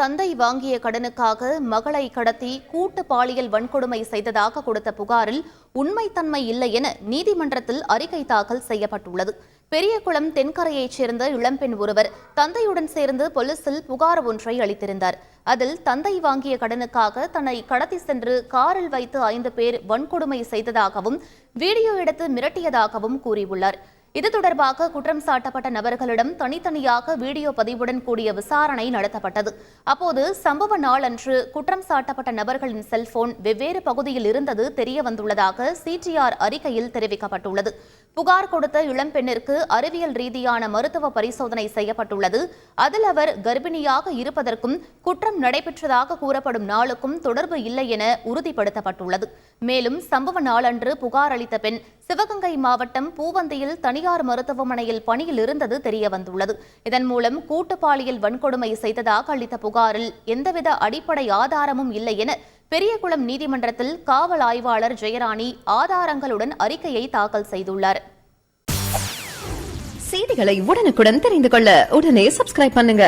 தந்தை வாங்கிய கடனுக்காக மகளை கடத்தி கூட்டு பாலியல் வன்கொடுமை செய்ததாக கொடுத்த புகாரில் உண்மைத்தன்மை இல்லை என நீதிமன்றத்தில் அறிக்கை தாக்கல் செய்யப்பட்டுள்ளது. பெரியகுளம் தென்கரையைச் சேர்ந்த இளம்பெண் ஒருவர் தந்தையுடன் சேர்ந்து போலீசில் புகார் ஒன்றை அளித்திருந்தார். அதில் தந்தை வாங்கிய கடனுக்காக தன்னை கடத்தி சென்று காரில் வைத்து ஐந்து பேர் வன்கொடுமை செய்ததாகவும் வீடியோ எடுத்து மிரட்டியதாகவும் கூறியுள்ளார். இது தொடர்பாக குற்றம் சாட்டப்பட்ட நபர்களிடம் தனித்தனியாக வீடியோ பதிவுடன் கூடிய விசாரணை நடத்தப்பட்டது. அப்போது சம்பவ நாளன்று குற்றம் சாட்டப்பட்ட நபர்களின் செல்போன் வெவ்வேறு பகுதியில் இருந்தது தெரியவந்துள்ளதாக சிடிஆர் அறிக்கையில் தெரிவிக்கப்பட்டுள்ளது. புகார் கொடுத்த இளம்பெண்ணிற்கு அறிவியல் ரீதியான மருத்துவ பரிசோதனை செய்யப்பட்டுள்ளது. அதில் அவர் கர்ப்பிணியாக இருப்பதற்கும் குற்றம் நடைபெற்றதாக கூறப்படும் நாளுக்கும் தொடர்பு இல்லை என உறுதிப்படுத்தப்பட்டுள்ளது. மேலும் சம்பவ நாளன்று புகார் அளித்த பெண் சிவகங்கை மாவட்டம் பூவந்தியில் தனியார் மருத்துவமனையில் பணியில் இருந்தது தெரியவந்துள்ளது இதன் மூலம் கூட்டு பாலியல் வன்கொடுமை செய்ததாக அளித்த புகாரில் எந்தவித அடிப்படை ஆதாரமும் இல்லை என பெரியகுளம் நீதிமன்றத்தில் காவல் ஆய்வாளர் ஜெயராணி ஆதாரங்களுடன் அறிக்கையை தாக்கல் செய்துள்ளார். செய்திகளை உடனுக்குடன் தெரிந்து கொள்ள உடனே சப்ஸ்கிரைப் பண்ணுங்க.